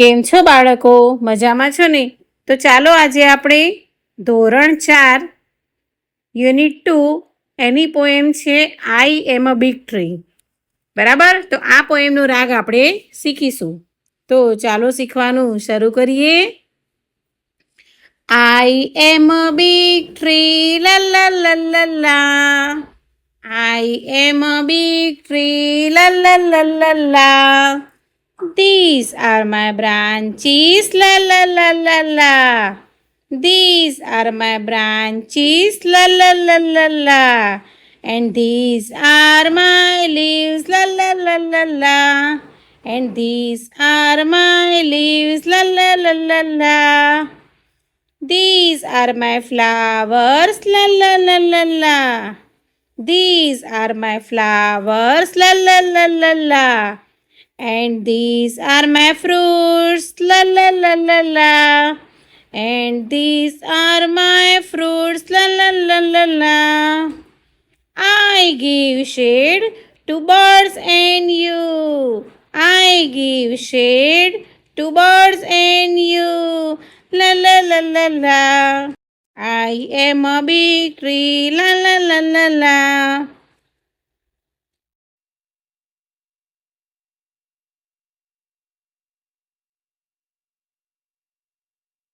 કેમ છો બાળકો? મજામાં છો ને? તો ચાલો આજે આપણે ધોરણ ચાર, યુનિટ ટુ, એની પોએમ છે આઈ એમ અ બિગ ટ્રી બરાબર? તો આ પોએમનો રાગ આપણે શીખીશું. તો ચાલો શીખવાનું શરૂ કરીએ. I am a big tree Lalla I am a big tree Lalla These are my branches, la la la la la. These are my branches, la la la la la. And these are my leaves, la la la la la. And these are my leaves, la la la la la. These are my flowers, la la la la la. These are my flowers, la la la la la. And these are my fruits, la la la la la. And these are my fruits, la la la la la. I give shade to birds and you. I give shade to birds and you. La la la la la. I am a big tree, la la la la la.